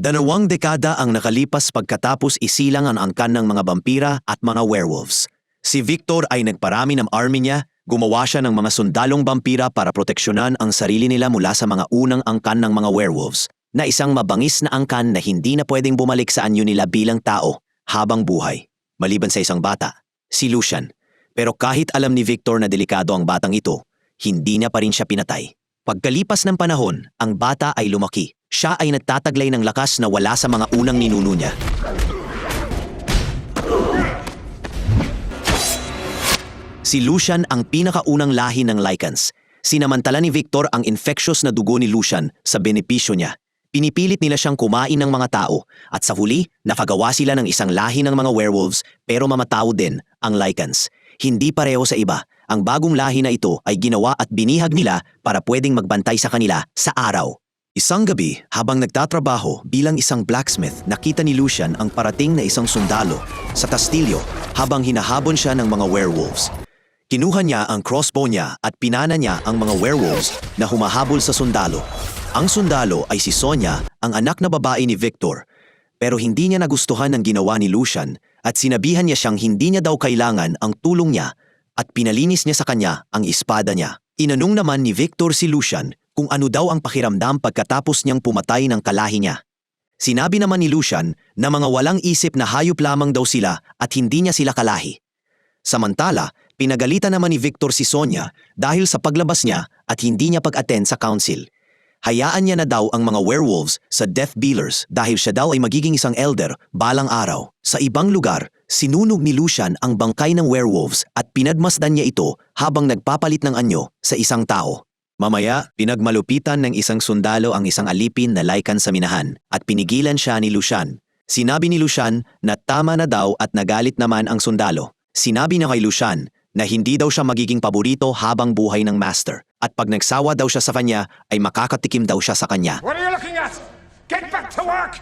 Dalawang dekada ang nakalipas pagkatapos isilang ang angkan ng mga vampira at mga werewolves. Si Victor ay nagparami ng army niya, gumawa siya ng mga sundalong vampira para proteksyonan ang sarili nila mula sa mga unang angkan ng mga werewolves na isang mabangis na angkan na hindi na pwedeng bumalik sa anyo nila bilang tao habang buhay. Maliban sa isang bata, si Lucian. Pero kahit alam ni Victor na delikado ang batang ito, hindi niya pa rin siya pinatay. Pagkalipas ng panahon, ang bata ay lumaki. Siya ay nagtataglay ng lakas na wala sa mga unang ninuno niya. Si Lucian ang pinakaunang lahi ng Lycans. Sinamantala ni Victor ang infectious na dugo ni Lucian sa benepisyo niya. Pinipilit nila siyang kumain ng mga tao at sa huli, nakagawa sila ng isang lahi ng mga werewolves pero mamatao din ang Lycans. Hindi pareho sa iba. Ang bagong lahi na ito ay ginawa at binihag nila para pwedeng magbantay sa kanila sa araw. Isang gabi, habang nagtatrabaho bilang isang blacksmith, nakita ni Lucian ang parating na isang sundalo sa kastilyo habang hinahabon siya ng mga werewolves. Kinuha niya ang crossbow niya at pinana niya ang mga werewolves na humahabol sa sundalo. Ang sundalo ay si Sonia, ang anak na babae ni Victor. Pero hindi niya nagustuhan ang ginawa ni Lucian at sinabihan niya siyang hindi niya daw kailangan ang tulong niya at pinalinis niya sa kanya ang espada niya. Inanong naman ni Victor si Lucian kung ano daw ang pakiramdam pagkatapos niyang pumatay ng kalahi niya. Sinabi naman ni Lucian na mga walang isip na hayop lamang daw sila at hindi niya sila kalahi. Samantala, pinagalitan naman ni Victor si Sonia dahil sa paglabas niya at hindi niya pag-attend sa council. Hayaan niya na daw ang mga werewolves sa Death Dealers dahil siya daw ay magiging isang elder balang araw. Sa ibang lugar, sinunog ni Lucian ang bangkay ng werewolves at pinadmasdan niya ito habang nagpapalit ng anyo sa isang tao. Mamaya, pinagmalupitan ng isang sundalo ang isang alipin na laikan sa minahan at pinigilan siya ni Lucian. Sinabi ni Lucian na tama na daw at nagalit naman ang sundalo. Sinabi niya kay Lucian na hindi daw siya magiging paborito habang buhay ng master at pag nagsawa daw siya sa kanya ay makakatikim daw siya sa kanya. What are you looking at? Get back to work!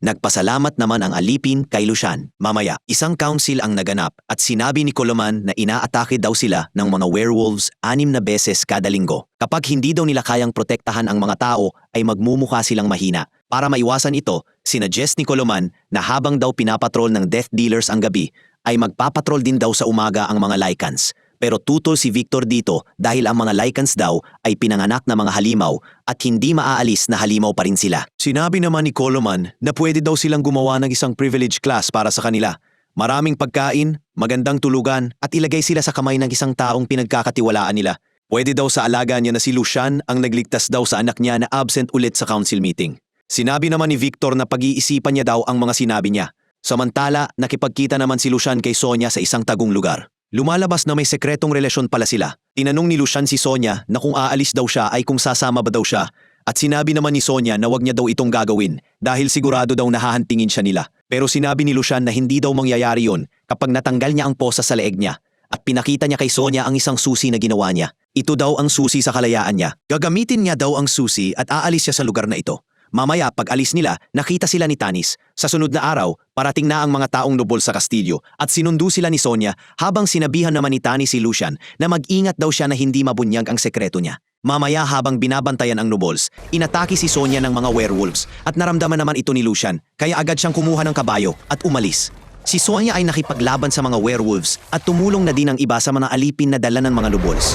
Nagpasalamat naman ang alipin kay Lucian. Mamaya, isang council ang naganap at sinabi ni Coloman na inaatake daw sila ng mga werewolves anim na beses kada linggo. Kapag hindi daw nila kayang protektahan ang mga tao, ay magmumukha silang mahina. Para maiwasan ito, sinuggest ni Coloman na habang daw pinapatrol ng death dealers ang gabi, ay magpapatrol din daw sa umaga ang mga Lycans. Pero tutol si Victor dito dahil ang mga Lycans daw ay pinanganak na mga halimaw at hindi maaalis na halimaw pa rin sila. Sinabi naman ni Coloman na pwede daw silang gumawa ng isang privilege class para sa kanila. Maraming pagkain, magandang tulugan at ilagay sila sa kamay ng isang taong pinagkakatiwalaan nila. Pwede daw sa alaga niya na si Lucian ang nagligtas daw sa anak niya na absent ulit sa council meeting. Sinabi naman ni Victor na pag-iisipan niya daw ang mga sinabi niya. Samantala, nakipagkita naman si Lucian kay Sonia sa isang tagong lugar. Lumalabas na may sekretong relasyon pala sila. Tinanong ni Lucian si Sonia na kung aalis daw siya ay kung sasama ba daw siya. At sinabi naman ni Sonia na wag niya daw itong gagawin dahil sigurado daw nahahantingin siya nila. Pero sinabi ni Lucian na hindi daw mangyayari yon kapag natanggal niya ang posa sa leeg niya. At pinakita niya kay Sonia ang isang susi na ginawa niya. Ito daw ang susi sa kalayaan niya. Gagamitin niya daw ang susi at aalis siya sa lugar na ito. Mamaya pag alis nila, nakita sila ni Tanis. Sa sunod na araw, parating na ang mga taong nobol sa kastilyo at sinundo sila ni Sonia habang sinabihan naman ni Tanis si Lucian na mag-ingat daw siya na hindi mabunyag ang sekreto niya. Mamaya habang binabantayan ang nobles, inatake si Sonia ng mga werewolves at naramdaman naman ito ni Lucian kaya agad siyang kumuha ng kabayo at umalis. Si Sonia ay nakipaglaban sa mga werewolves at tumulong na din ang iba sa mga alipin na dala ng mga nobles.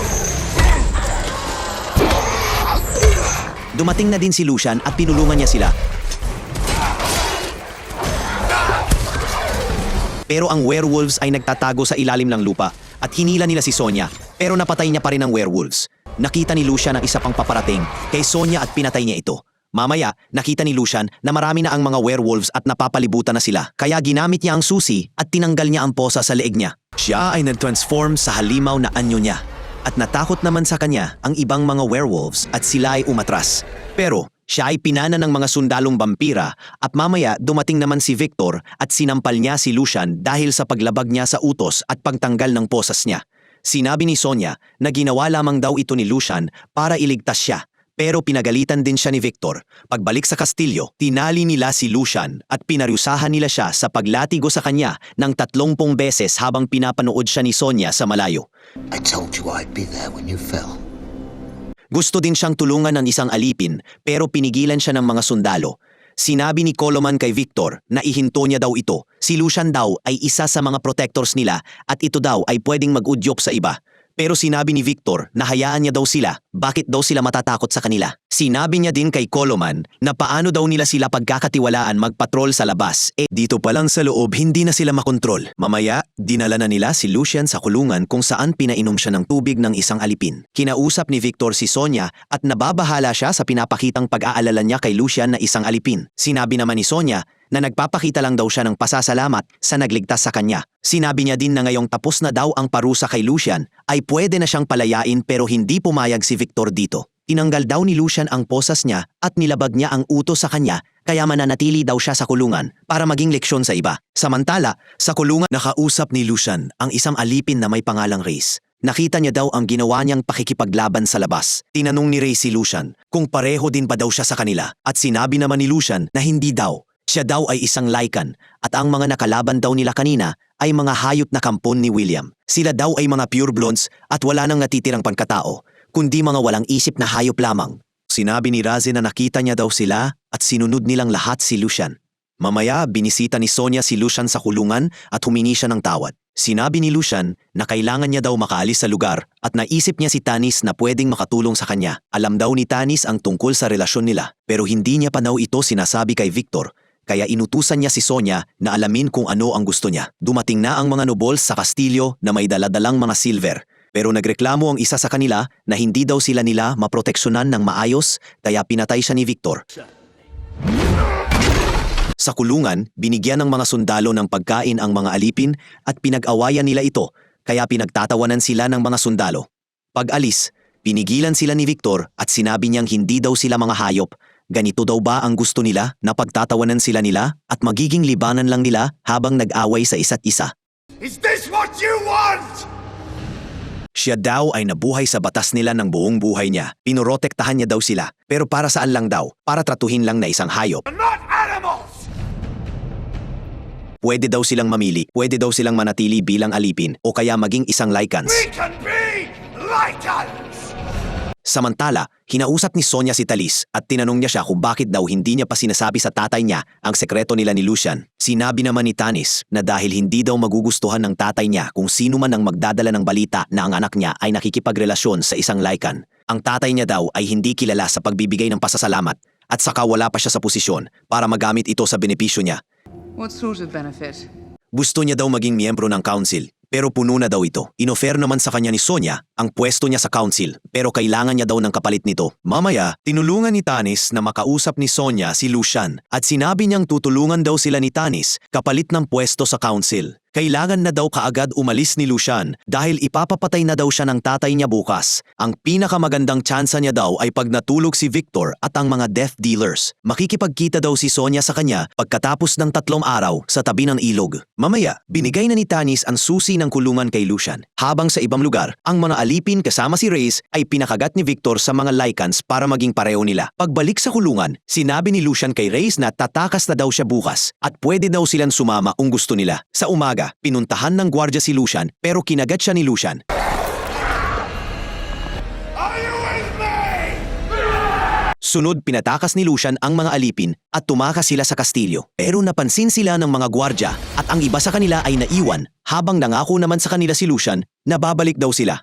Dumating na din si Lucian at pinulungan niya sila. Pero ang werewolves ay nagtatago sa ilalim ng lupa at hinila nila si Sonia pero napatay niya pa rin ang werewolves. Nakita ni Lucian ang isa pang paparating kay Sonia at pinatay niya ito. Mamaya, nakita ni Lucian na marami na ang mga werewolves at napapalibutan na sila. Kaya ginamit niya ang susi at tinanggal niya ang posa sa leeg niya. Siya ay nag-transform sa halimaw na anyo niya at natakot naman sa kanya ang ibang mga werewolves at sila ay umatras. Pero siya ay pinana ng mga sundalong vampira at mamaya dumating naman si Victor at sinampal niya si Lucian dahil sa paglabag niya sa utos at pagtanggal ng posas niya. Sinabi ni Sonia na ginawa lamang daw ito ni Lucian para iligtas siya. Pero pinagalitan din siya ni Victor. Pagbalik sa kastilyo, tinali nila si Lucian at pinarusahan nila siya sa paglatigo sa kanya ng tatlongpong beses habang pinapanood siya ni Sonia sa malayo. I told you I'd be there when you fell. Gusto din siyang tulungan ng isang alipin pero pinigilan siya ng mga sundalo. Sinabi ni Coloman kay Victor na ihinto niya daw ito. Si Lucian daw ay isa sa mga protectors nila at ito daw ay pwedeng mag-udyok sa iba. Pero sinabi ni Victor na hayaan niya daw sila, bakit daw sila matatakot sa kanila. Sinabi niya din kay Coloman na paano daw nila sila pagkakatiwalaan magpatrol sa labas. Eh dito pa lang sa loob hindi na sila makontrol. Mamaya, dinala na nila si Lucian sa kulungan kung saan pinainom siya ng tubig ng isang alipin. Kinausap ni Victor si Sonia at nababahala siya sa pinapakitang pag-aalala niya kay Lucian na isang alipin. Sinabi naman ni Sonia na nagpapakita lang daw siya ng pasasalamat sa nagligtas sa kanya. Sinabi niya din na ngayong tapos na daw ang parusa kay Lucian ay pwede na siyang palayain pero hindi pumayag si Victor dito. Tinanggal daw ni Lucian ang posas niya at nilabag niya ang utos sa kanya kaya mananatili daw siya sa kulungan para maging leksyon sa iba. Samantala, sa kulungan nakausap ni Lucian ang isang alipin na may pangalang Race. Nakita niya daw ang ginawa niyang pakikipaglaban sa labas. Tinanong ni Ray si Lucian kung pareho din ba daw siya sa kanila at sinabi naman ni Lucian na hindi daw. Siya daw ay isang Lycan at ang mga nakalaban daw nila kanina ay mga hayop na kampon ni William. Sila daw ay mga pure blondes at wala nang natitirang pangkatao, kundi mga walang isip na hayop lamang. Sinabi ni Raze na nakita niya daw sila at sinunod nilang lahat si Lucian. Mamaya, binisita ni Sonia si Lucian sa kulungan at humingi siya ng tawad. Sinabi ni Lucian na kailangan niya daw makaalis sa lugar at naisip niya si Tanis na pwedeng makatulong sa kanya. Alam daw ni Tanis ang tungkol sa relasyon nila pero hindi niya pa daw ito sinasabi kay Victor kaya inutusan niya si Sonia na alamin kung ano ang gusto niya. Dumating na ang mga nobles sa kastilyo na may daladalang mga silver pero nagreklamo ang isa sa kanila na hindi daw sila nila maproteksyonan ng maayos kaya pinatay siya ni Victor. Sa kulungan, binigyan ng mga sundalo ng pagkain ang mga alipin at pinag-awayan nila ito kaya pinagtatawanan sila ng mga sundalo. Pag alis, pinigilan sila ni Victor at sinabi niyang hindi daw sila mga hayop. Ganito daw ba ang gusto nila na pagtatawanan sila nila at magiging libanan lang nila habang nag-away sa isa't isa? Is this what you want? Siya daw ay nabuhay sa batas nila ng buong buhay niya. Pinorotektahan niya daw sila. Pero para saan lang daw? Para tratuhin lang na isang hayop. You're not animals! Pwede daw silang mamili, pwede daw silang manatili bilang alipin o kaya maging isang Lycans. We can be Lycans! Samantala, hinausap ni Sonia si Talis at tinanong niya siya kung bakit daw hindi niya pa sinasabi sa tatay niya ang sekreto nila ni Lucian. Sinabi naman ni Tanis na dahil hindi daw magugustuhan ng tatay niya kung sino man ang magdadala ng balita na ang anak niya ay nakikipagrelasyon sa isang Lycan. Ang tatay niya daw ay hindi kilala sa pagbibigay ng pasasalamat at saka wala pa siya sa posisyon para magamit ito sa benepisyo niya. What sort of benefit? Gusto niya daw maging miyembro ng council, pero puno na daw ito. Inofer naman sa kanya ni Sonia ang pwesto niya sa council, pero kailangan niya daw ng kapalit nito. Mamaya, tinulungan ni Tanis na makausap ni Sonia si Lucian at sinabi niyang tutulungan daw sila ni Tanis kapalit ng pwesto sa council. Kailangan na daw kaagad umalis ni Lucian dahil ipapapatay na daw siya ng tatay niya bukas. Ang pinakamagandang tsansa niya daw ay pag natulog si Victor at ang mga death dealers. Makikipagkita daw si Sonia sa kanya pagkatapos ng tatlong araw sa tabi ng ilog. Mamaya, binigay na ni Tanis ang susi ng kulungan kay Lucian. Habang sa ibang lugar, ang mga alipin kasama si Reyes ay pinakagat ni Victor sa mga Lycans para maging pareho nila. Pagbalik sa kulungan, sinabi ni Lucian kay Reyes na tatakas na daw siya bukas at pwede daw silang sumama kung gusto nila. Sa umaga, pinuntahan ng gwardya si Lucian pero kinagat siya ni Lucian. Sunod pinatakas ni Lucian ang mga alipin at tumakas sila sa kastilyo. Pero napansin sila ng mga gwardya at ang iba sa kanila ay naiwan habang nangako naman sa kanila si Lucian na babalik daw sila.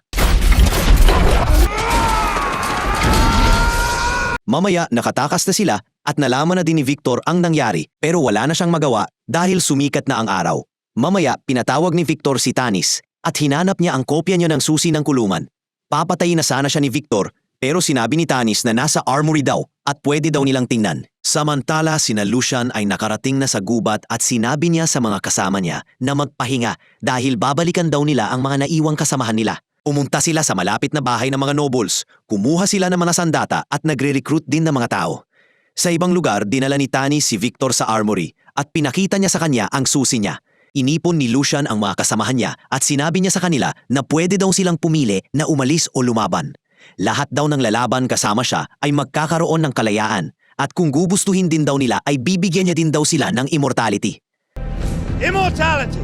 Mamaya nakatakas na sila at nalaman na din ni Victor ang nangyari pero wala na siyang magawa dahil sumikat na ang araw. Mamaya pinatawag ni Victor si Tanis at hinanap niya ang kopya niya ng susi ng kulungan. Papatayin na sana siya ni Victor pero sinabi ni Tanis na nasa armory daw at pwede daw nilang tingnan. Samantala sina Lucian ay nakarating na sa gubat at sinabi niya sa mga kasama niya na magpahinga dahil babalikan daw nila ang mga naiwang kasamahan nila. Umunta sila sa malapit na bahay ng mga nobles, kumuha sila ng mga sandata at nagre-recruit din ng mga tao. Sa ibang lugar, dinala ni Tanis si Victor sa armory at pinakita niya sa kanya ang susi niya. Inipon ni Lucian ang mga kasamahan niya at sinabi niya sa kanila na pwede daw silang pumili na umalis o lumaban. Lahat daw ng lalaban kasama siya ay magkakaroon ng kalayaan at kung gugustuhin din daw nila ay bibigyan niya din daw sila ng immortality. Immortality!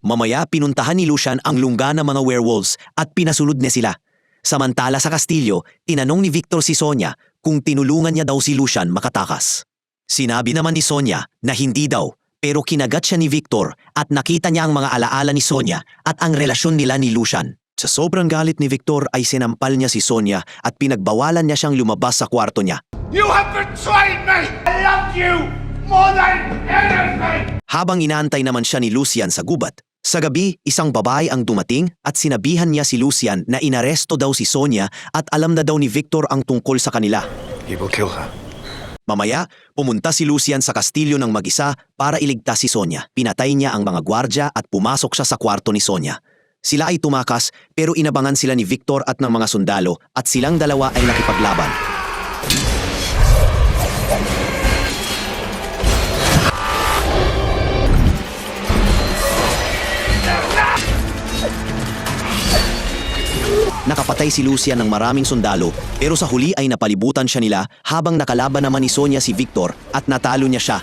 Mamaya pinuntahan ni Lucian ang lungga ng mga werewolves at pinasunod niya sila. Samantala sa kastilyo, tinanong ni Victor si Sonia kung tinulungan niya daw si Lucian makatakas. Sinabi naman ni Sonia na hindi daw, pero kinagat siya ni Victor at nakita niya ang mga alaala ni Sonia at ang relasyon nila ni Lucian. Sa sobrang galit ni Victor ay sinampal niya si Sonia at pinagbawalan niya siyang lumabas sa kwarto niya. You have betrayed me! I love you more than anything! Habang inaantay naman siya ni Lucian sa gubat, sa gabi, isang babae ang dumating at sinabihan niya si Lucian na inaresto daw si Sonia at alam na daw ni Victor ang tungkol sa kanila. He will kill her. Mamaya, pumunta si Lucian sa kastilyo ng mag-isa para iligtas si Sonia. Pinatay niya ang mga gwardya at pumasok siya sa kwarto ni Sonia. Sila ay tumakas pero inabangan sila ni Victor at ng mga sundalo at silang dalawa ay nakipaglaban. Nakapatay si Lucian ng maraming sundalo pero sa huli ay napalibutan siya nila habang nakalaban naman ni Sonia si Victor at natalo niya siya.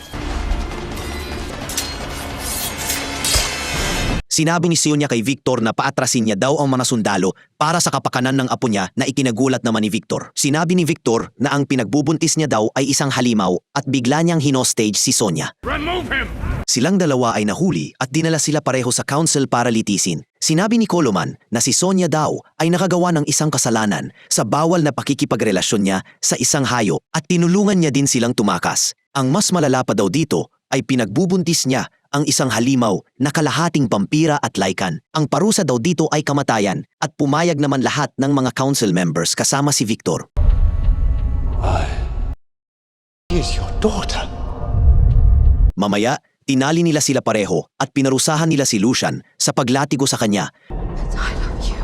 Sinabi ni Sonia kay Victor na paatrasin niya daw ang mga sundalo para sa kapakanan ng apo niya na ikinagulat naman ni Victor. Sinabi ni Victor na ang pinagbubuntis niya daw ay isang halimaw at bigla niyang hinostage si Sonia. Remove him! Silang dalawa ay nahuli at dinala sila pareho sa council para litisin. Sinabi ni Coloman na si Sonia daw ay nakagawa ng isang kasalanan sa bawal na pakikipagrelasyon niya sa isang hayo at tinulungan niya din silang tumakas. Ang mas malala pa daw dito ay pinagbubuntis niya ang isang halimaw na kalahating vampira at lycan. Ang parusa daw dito ay kamatayan at pumayag naman lahat ng mga council members kasama si Victor. He is your daughter. Mamaya, tinali nila sila pareho at pinarusahan nila si Lucian sa paglatigo sa kanya I love you.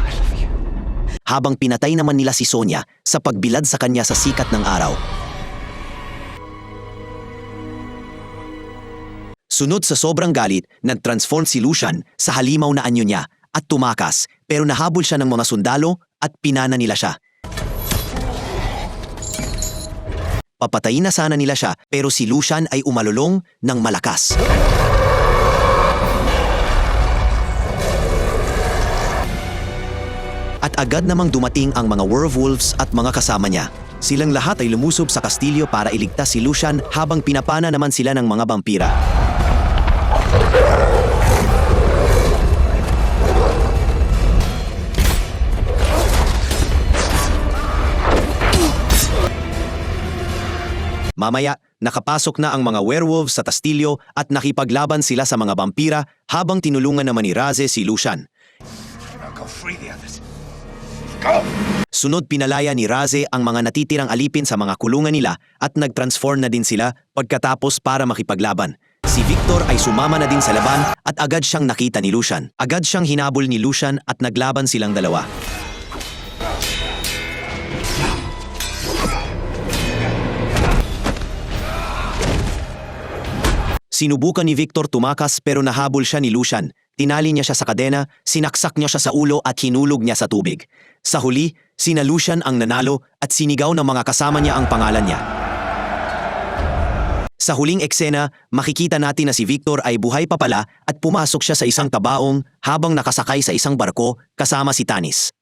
I love you. habang pinatay naman nila si Sonia sa pagbilad sa kanya sa sikat ng araw. Sunod sa sobrang galit, nag-transform si Lucian sa halimaw na anyo niya at tumakas pero nahabol siya ng mga sundalo at pinana nila siya. Papatayin na sana nila siya pero si Lucian ay umalulong ng malakas. At agad namang dumating ang mga werewolves at mga kasama niya. Silang lahat ay lumusob sa kastilyo para iligtas si Lucian habang pinapana naman sila ng mga vampira. Mamaya, nakapasok na ang mga werewolves sa kastilyo at nakipaglaban sila sa mga vampira habang tinulungan naman ni Raze si Lucian. Sunod pinalaya ni Raze ang mga natitirang alipin sa mga kulungan nila at nag-transform na din sila pagkatapos para makipaglaban. Si Victor ay sumama na din sa laban at agad siyang nakita ni Lucian. Agad siyang hinabol ni Lucian at naglaban silang dalawa. Sinubukan ni Victor tumakas pero nahabol siya ni Lucian. Tinali niya siya sa kadena, sinaksak niya siya sa ulo at hinulog niya sa tubig. Sa huli, sina Lucian ang nanalo at sinigaw ng mga kasama niya ang pangalan niya. Sa huling eksena, makikita natin na si Victor ay buhay pa pala at pumasok siya sa isang tabaong habang nakasakay sa isang barko kasama si Tanis.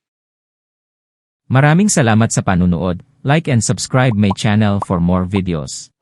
Maraming salamat sa panunood. Like and subscribe my channel for more videos.